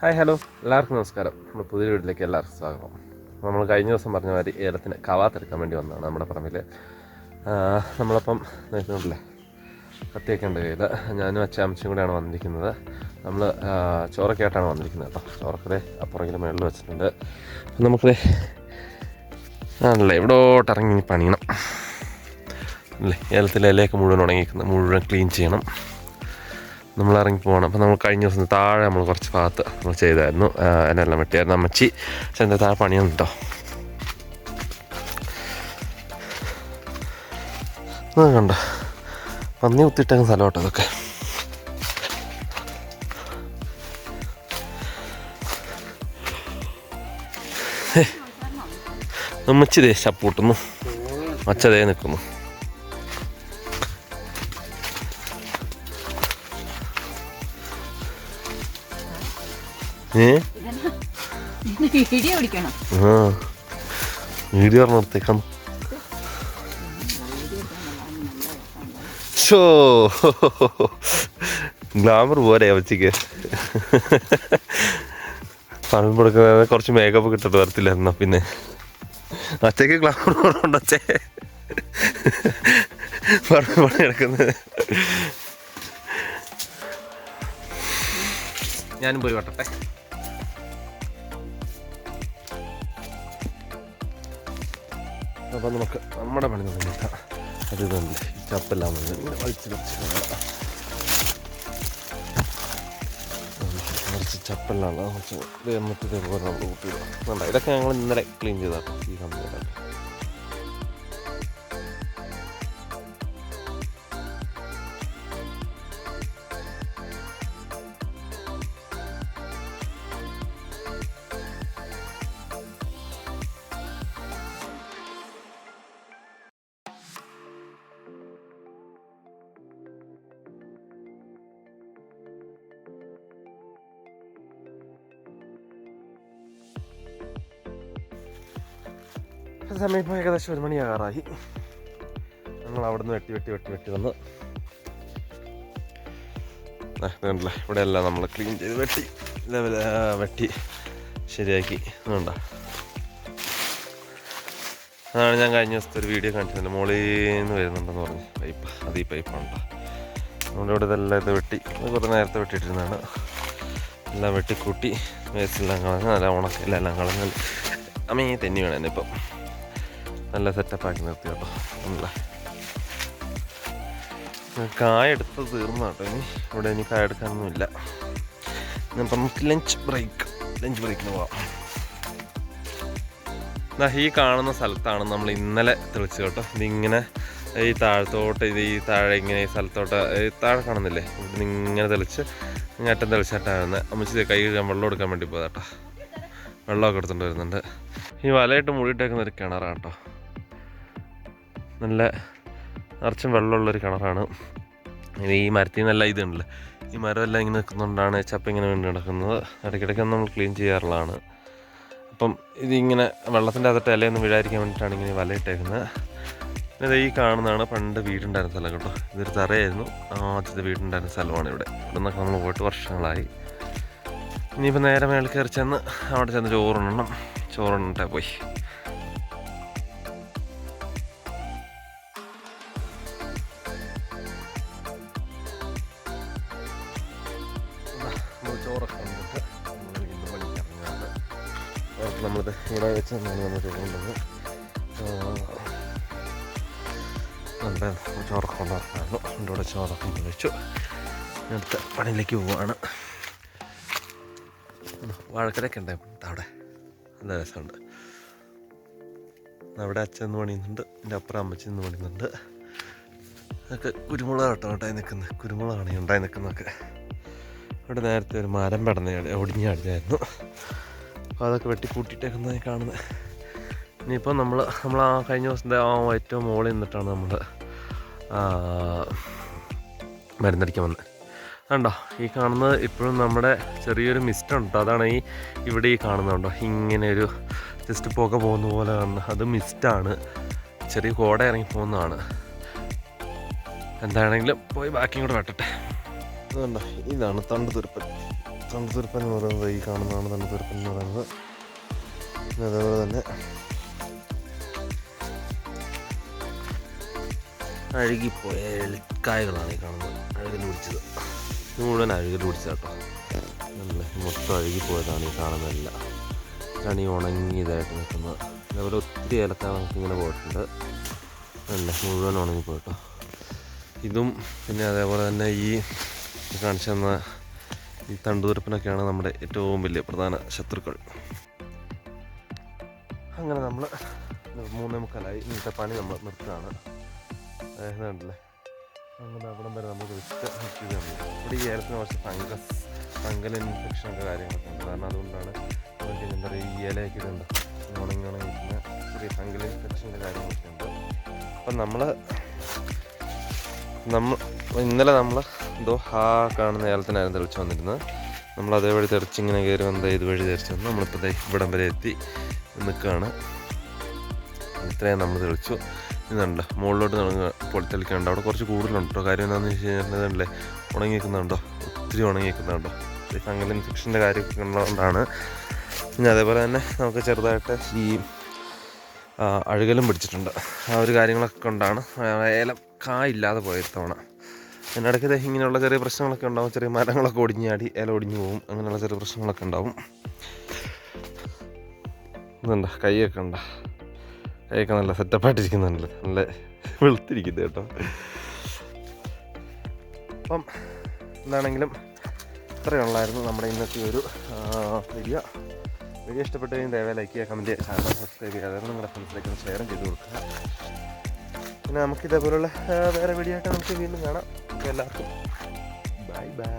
Hi hello. എല്ലാവർക്കും നമസ്കാരം. നമ്മൾ പുതിയ വീട്ടിലേക്ക് എല്ലാവർക്കും സ്വാഗതം. നമ്മൾ കഴിഞ്ഞ ദിവസം പറഞ്ഞ മാതിരി ഏലത്തിന് കവാത്തെടുക്കാൻ വേണ്ടി വന്നതാണ് നമ്മുടെ പറമ്പിൽ നമ്മളപ്പം നോക്കുന്നുണ്ടല്ലേ കത്തിയൊക്കെ ഉണ്ട് കയ്യിൽ ഞാനും അച്ഛൻ അമ്മച്ചും കൂടെയാണ് വന്നിരിക്കുന്നത്. നമ്മൾ ചോറക്കായിട്ടാണ് വന്നിരിക്കുന്നത് കേട്ടോ. ചോറക്കതെ അപ്പുറകിൽ മുകളിൽ വെച്ചിട്ടുണ്ട്. അപ്പം നമുക്കത് ആണല്ലേ ഇവിടോട്ട് ഇറങ്ങി പണിയണം? അല്ലേ ഏലത്തിലെ ഇലയൊക്കെ മുഴുവൻ ഉണങ്ങിക്കുന്നത് മുഴുവൻ ക്ലീൻ ചെയ്യണം. നമ്മൾ ഇറങ്ങി പോകണം. അപ്പോൾ നമ്മൾ കഴിഞ്ഞ ദിവസം താഴെ നമ്മൾ കുറച്ച് ഭാഗത്ത് നമ്മൾ ചെയ്തായിരുന്നു. എന്നെല്ലാം വെട്ടിയായിരുന്നു. അമ്മച്ചി ചെന്ത താഴെ പണിയൊന്നും കേട്ടോ കണ്ട? പന്നി കുത്തിയിട്ടങ്ങ് സ്ഥലം കേട്ടോ അതൊക്കെ ദേ ചപ്പൂട്ടുന്നു അച്ഛതേ നിൽക്കുന്നു വീഡിയോ ഷോ. ഗ്ലാമർ പോരെ അവച്ചിക്ക് പണം കൊടുക്കുന്ന കുറച്ച് മേക്കപ്പ് കിട്ടിട്ട് വരത്തില്ല എന്നാ പിന്നെ. അച്ഛക്ക് ഗ്ലാമർ കുറവുണ്ട് അച്ഛേ. പണം പണി കിടക്കുന്നത് ഞാനും പോയി വട്ടട്ടെ അപ്പം നമുക്ക് നമ്മുടെ പണി നോക്കാം അത് തന്നെ ചപ്പെല്ലാം വന്ന് ഇങ്ങനെ വലിച്ച് കുറച്ച് ചപ്പെല്ലാം കുറച്ച് ഇത് എന്നിട്ട് നമ്മൾ കൂട്ടിയിടും ഇതൊക്കെ ഞങ്ങൾ ഇന്നലെ ക്ലീൻ ചെയ്താട്ടോ ഈ കമ്പനിയുടെ. സമയം ഇപ്പോൾ ഏകദേശം ഒരു മണിയാകാറായി. ഞങ്ങൾ അവിടുന്ന് വെട്ടി വെട്ടി വെട്ടി വെട്ടി വന്ന്. ഇത് ഇവിടെ എല്ലാം നമ്മൾ ക്ലീൻ ചെയ്ത് വെട്ടി ലെവല വെട്ടി ശരിയാക്കി. വേണ്ട അതാണ് ഞാൻ കഴിഞ്ഞ ദിവസത്തെ ഒരു വീഡിയോ കാണിച്ചത്. മോളിൽ നിന്ന് വരുന്നുണ്ടെന്ന് പറഞ്ഞു. പൈപ്പ് അത് ഈ പൈപ്പാണ് നമ്മുടെ ഇവിടെ ഇതെല്ലാം ഇത് വെട്ടി കുറേ നേരത്തെ വെട്ടിയിട്ടിരുന്നതാണ്. എല്ലാം വെട്ടിക്കൂട്ടി വേസ്റ്റെല്ലാം കളഞ്ഞ് നല്ല ഉണക്കെല്ലാം കളഞ്ഞ്. അമ്മേ തെന്നി വേണം എന്നെ ഇപ്പം. നല്ല സെറ്റപ്പാക്കി നിർത്തി കേട്ടോ. നല്ല കായ എടുത്ത് തീർന്നു കേട്ടോ ഇനി. ഇവിടെ ഇനി കായ എടുക്കാനൊന്നുമില്ല. ഇന്നിപ്പം നമുക്ക് ലഞ്ച് ബ്രേക്ക് ലഞ്ച് ബ്രേക്കിന് പോവാം. ഈ കാണുന്ന സ്ഥലത്താണ് നമ്മൾ ഇന്നലെ തെളിച്ചത് കേട്ടോ. ഇതിങ്ങനെ ഈ താഴത്തോട്ട് ഇത് ഈ താഴെ ഇങ്ങനെ ഈ സ്ഥലത്തോട്ട് ഈ താഴെ കാണുന്നില്ലേ? ഇവിടെ ഇങ്ങനെ തെളിച്ച് അറ്റം തെളിച്ചിട്ടാണ്. അമ്മച്ചി കൈ കഴുകാൻ വെള്ളം എടുക്കാൻ വേണ്ടി പോയതാട്ടോ വെള്ളമൊക്കെ എടുത്തുകൊണ്ട് വരുന്നുണ്ട്. ഈ വലയിട്ട് മൂടിയിട്ടേക്കുന്ന ഒരു കിണറാണ് കേട്ടോ. നല്ല നിറച്ചും വെള്ളമുള്ളൊരു കിണറാണ്. ഈ മരത്തിൽ നല്ല ഇതുണ്ടല്ലോ. ഈ മരമെല്ലാം ഇങ്ങനെ നിൽക്കുന്നതുകൊണ്ടാണ് ചപ്പ ഇങ്ങനെ വീണ് നടക്കുന്നത് ഇടയ്ക്കിടയ്ക്ക് നമ്മൾ ക്ലീൻ ചെയ്യാറുള്ളതാണ്. അപ്പം ഇതിങ്ങനെ വെള്ളത്തിന്റെ അകത്ത് ഇലയൊന്നും വീഴാതിരിക്കാൻ വേണ്ടിയിട്ടാണ് ഇങ്ങനെ വലയിട്ടേക്കുന്നത്. ദേ ഈ കാണുന്നതാണ് പണ്ട് വീടുണ്ടായിരുന്ന സ്ഥലം കേട്ടോ. ഇതൊരു തറയായിരുന്നു. ആദ്യത്തെ വീടുണ്ടായിരുന്ന സ്ഥലമാണ് ഇവിടെ. ഇവിടെ നിന്നൊക്കെ നമ്മൾ പോയിട്ട് വർഷങ്ങളായി. ഇനിയിപ്പോൾ നേരെ മേളിൽ കയറി ചെന്ന് അവിടെ ചെന്ന് ചോറുണ്ണണം. ചോറുണ്ണിട്ടേ പോയി. നമ്മളിത് ഇവിടെ വെച്ച് തന്നെയാണ് നമ്മൾ ചെയ്യേണ്ടത് നമ്മുടെ ചോറൊക്കെ കൊണ്ടുവരായിരുന്നു എന്റെ കൂടെ ചോറൊക്കെ വെച്ചു അടുത്ത പണിയിലേക്ക് പോവാണ്. വാഴക്കരയൊക്കെ ഉണ്ട് അവിടെ. നല്ല രസമുണ്ട്. അവിടെ അച്ഛൻ നിന്ന് പണിയുന്നുണ്ട്. എന്റെ അപ്പുറം അമ്മച്ചി നിന്ന് പണിയുന്നുണ്ട്. അതൊക്കെ കുരുമുളക് കേട്ടോ ഉണ്ടായി നിൽക്കുന്നത്. കുരുമുളകാണ് ഉണ്ടായി നിൽക്കുന്നതൊക്കെ. ഇവിടെ നേരത്തെ ഒരു മരം പടന്ന് ഒടിഞ്ഞാടിയായിരുന്നു അപ്പോൾ അതൊക്കെ വെട്ടിക്കൂട്ടിയിട്ടേക്കുന്നതായി കാണുന്നത് ഇനിയിപ്പോൾ നമ്മൾ നമ്മൾ ആ കഴിഞ്ഞ ദിവസത്തെ ആ ഏറ്റവും മുകളിൽ നിന്നിട്ടാണ് നമ്മൾ മരുന്നടിക്കാൻ വന്നത് കണ്ടോ? ഈ കാണുന്നത് ഇപ്പോഴും നമ്മുടെ ചെറിയൊരു മിസ്റ്റ് ഉണ്ട്? അതാണ് ഈ ഇവിടെ ഈ കാണുന്നുണ്ടോ ഇങ്ങനെ ഒരു ജസ്റ്റ് പുക പോകുന്ന പോലെ കാണുന്നത് അത് മിസ്റ്റാണ് ചെറിയ കോട ഇറങ്ങി പോകുന്നതാണ്. എന്താണെങ്കിലും പോയി ബാക്കിയും കൂടെ വെട്ടട്ടെ. അതുകൊണ്ടോ ഇതാണ് തണ്ട് തുരുപ്പൻ. തണുത്തുരുപ്പൻ എന്ന് പറയുന്നത് ഈ കാണുന്നതാണ് തണുത്തുരുപ്പൻ എന്ന് പറയുന്നത്. പിന്നെ അതേപോലെ തന്നെ അഴുകിപ്പോയ കായകളാണ് ഈ കാണുന്നത്. അഴുകൽ പിടിച്ചത്. ഇത് മുഴുവൻ അഴുകൽ നല്ല മൊത്തം അഴുകിപ്പോയതാണ് ഈ കാണുന്നതല്ല ഇതാണ് ഈ ഉണങ്ങിയതായിട്ട് നിൽക്കുന്നത്. അതേപോലെ ഒത്തിരി ഏലക്ക നമുക്ക് ഇങ്ങനെ പോയിട്ടുണ്ട്. അല്ല മുഴുവൻ ഉണങ്ങിപ്പോയിട്ടോ ഇതും പിന്നെ അതേപോലെ തന്നെ ഈ കാണിച്ചു തന്ന ഈ തണ്ടുതുരപ്പനൊക്കെയാണ് നമ്മുടെ ഏറ്റവും വലിയ പ്രധാന ശത്രുക്കൾ. അങ്ങനെ നമ്മൾ മൂന്നേ മുക്കാലായി. ഇന്നത്തെ പണി നമ്മൾ നിർത്തുകയാണ്. അതേണ്ടല്ലേ അങ്ങനെ അവിടം വരെ നിർത്തിയതാണ് ഇവിടെ ഈ ഏലത്തിന് കുറച്ച് ഫംഗസ് ഫംഗൽ ഇൻഫെക്ഷൻ ഒക്കെ കാര്യങ്ങളൊക്കെ ഉണ്ട്. കാരണം അതുകൊണ്ടാണ് നമുക്ക് എന്താ പറയുക ഈ ഇലയൊക്കെ ഉണ്ട് ഉണങ്ങി ഉണങ്ങി ചെറിയ ഫംഗൽ ഇൻഫെക്ഷന്റെ കാര്യങ്ങളൊക്കെ ഉണ്ട്. അപ്പം നമ്മൾ നമ്മൾ ഇന്നലെ നമ്മൾ എന്തോ ഹാ കാണുന്ന ഏലത്തിനായിരുന്നു തെളിച്ച് വന്നിരുന്നത്. നമ്മൾ അതേവഴി തെറിച്ച് ഇങ്ങനെ കയറി വന്നത് ഇതുവഴി തെറിച്ച് വന്നു നമ്മളിപ്പോൾ ദേ ഇവിടം വരെ എത്തി നിൽക്കുകയാണ്. ഇത്രയും നമ്മൾ തെളിച്ചു ഇതുണ്ടല്ലോ മുകളിലോട്ട് തുടങ്ങുക പൊളി തെളിക്കാനുണ്ട് അവിടെ കുറച്ച് കൂടുതലുണ്ട് കാര്യം എന്താണെന്ന് വെച്ച് കഴിഞ്ഞാൽ ഇതുണ്ടല്ലേ ഉണങ്ങി നിൽക്കുന്നുണ്ടോ ഒത്തിരി ഉണങ്ങി നിൽക്കുന്നുണ്ടോ ഈ ഫംഗൽ ഇൻഫെക്ഷന്റെ കാര്യമൊക്കെ ഉള്ളതുകൊണ്ടാണ് പിന്നെ അതേപോലെ തന്നെ നമുക്ക് ചെറുതായിട്ട് ഈ അഴുകലും പിടിച്ചിട്ടുണ്ട്. ആ ഒരു കാര്യങ്ങളൊക്കെ കൊണ്ടാണ് ഏലം കായില്ലാതെ പോയ ഇത്തവണ അതിനിടയ്ക്ക് ഇടയ്ക്ക് ഇങ്ങനെയുള്ള ചെറിയ പ്രശ്നങ്ങളൊക്കെ ഉണ്ടാവും. ചെറിയ മരങ്ങളൊക്കെ ഒടിഞ്ഞാടി ഇല ഒടിഞ്ഞു പോകും അങ്ങനെയുള്ള ചെറിയ പ്രശ്നങ്ങളൊക്കെ ഉണ്ടാവും. ഇതുണ്ട? കൈയൊക്കെ ഉണ്ട? കൈയൊക്കെ നല്ല സെറ്റപ്പായിട്ടിരിക്കുന്നുണ്ട് നല്ല വെളുത്തിരിക്കുന്നത് കേട്ടോ. അപ്പം എന്താണെങ്കിലും ഇത്രയുള്ളായിരുന്നു നമ്മുടെ ഇന്നത്തെ ഒരു വീഡിയോ വീഡിയോ ഇഷ്ടപ്പെട്ടു കഴിഞ്ഞാൽ ദയവായി ലൈക്ക് ചെയ്യുക കമന്റ് ചെയ്യുക ചാനൽ സബ്സ്ക്രൈബ് ചെയ്യുക. നിങ്ങളുടെ ഫ്രണ്ട്സിലേക്ക് ഷെയറും ചെയ്ത് കൊടുക്കുക. പിന്നെ നമുക്ക് ഇതേപോലുള്ള വേറെ വീഡിയോ ആയിട്ട് നമുക്ക് വീണ്ടും കാണാം. എല്ലാവർക്കും ബൈ ബൈ